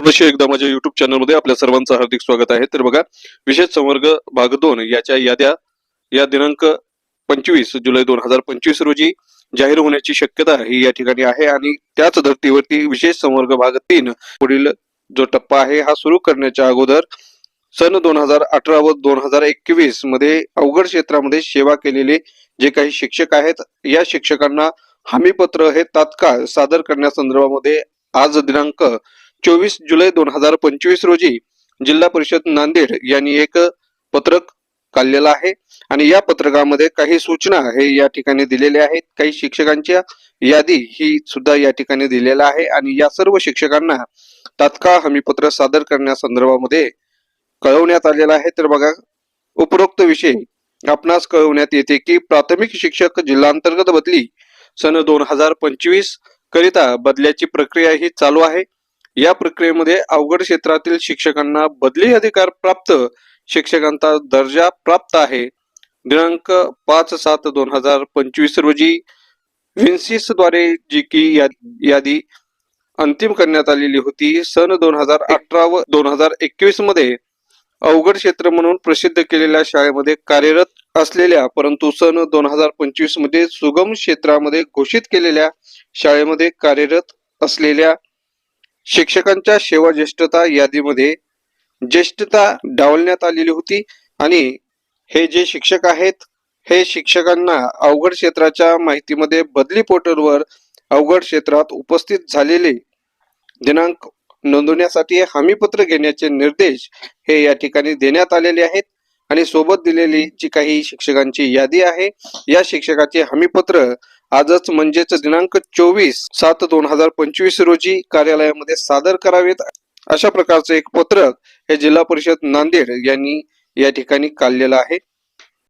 पुनश्च एकदा माझ्या युट्यूब चॅनलमध्ये आपल्या सर्वांचं हार्दिक स्वागत आहे. तर बघा विशेष संवर्ग भाग दोन याच्या याद्या या दिनांक पंचवीस जुलै दोन हजार पंचवीस रोजी जाहीर होण्याची शक्यता ही या ठिकाणी आहे आणि त्याच धर्तीवरती विशेष संवर्ग भाग तीन पुढील जो टप्पा आहे हा सुरू करण्याच्या अगोदर सन दोन हजार अठरा व दोन हजार एकवीसमध्ये अवघड क्षेत्रामध्ये सेवा केलेले जे काही शिक्षक आहेत या शिक्षकांना हमीपत्र हे तात्काळ सादर करण्यासंदर्भामध्ये आज दिनांक चोवीस जुलै दोन हजार पंचवीस रोजी जिल्हा परिषद नांदेड यांनी एक पत्रक काढलेलं आहे. आणि या पत्रकामध्ये काही सूचना हे या ठिकाणी दिलेल्या आहेत. काही शिक्षकांच्या यादी ही सुद्धा या ठिकाणी दिलेल्या आहे. आणि या सर्व शिक्षकांना तात्काळ हमीपत्र सादर करण्यासंदर्भामध्ये कळवण्यात आलेलं आहे. तर बघा उपरोक्त विषय आपणास कळवण्यात येते की प्राथमिक शिक्षक जिल्हांतर्गत बदली सन दोन हजार पंचवीस करिता बदल्याची प्रक्रिया ही चालू आहे. या प्रक्रियेमध्ये अवघड क्षेत्रातील शिक्षकांना बदली अधिकार प्राप्त शिक्षकांचा दर्जा प्राप्त आहे. दिनांक पाच सात दोन हजार पंचवीस रोजी विन्सिसद्वारे जी की या- यादी अंतिम करण्यात आलेली होती. सन दोन हजार अठरा व दोन हजार एकवीसमध्ये अवघड क्षेत्र म्हणून प्रसिद्ध केलेल्या शाळेमध्ये कार्यरत असलेल्या परंतु सन दोन हजार पंचवीसमध्ये सुगम क्षेत्रामध्ये घोषित केलेल्या शाळेमध्ये कार्यरत असलेल्या शिक्षकांच्या सेवा ज्येष्ठता यादीमध्ये ज्येष्ठता डावलण्यात आलेली होती. आणि हे जे शिक्षक आहेत हे शिक्षकांना अवघड क्षेत्राच्या माहितीमध्ये बदली पोर्टलवर अवघड क्षेत्रात उपस्थित झालेले दिनांक नोंदवण्यासाठी हमीपत्र घेण्याचे निर्देश हे या ठिकाणी देण्यात आलेले आहेत. आणि सोबत दिलेली जी काही शिक्षकांची यादी आहे या शिक्षकाचे हमीपत्र आजच म्हणजेच दिनांक चोवीस सात दोन हजार पंचवीस रोजी कार्यालयामध्ये सादर करावेत. अशा प्रकारचं एक पत्रक हे जिल्हा परिषद नांदेड यांनी या ठिकाणी काढलेलं आहे.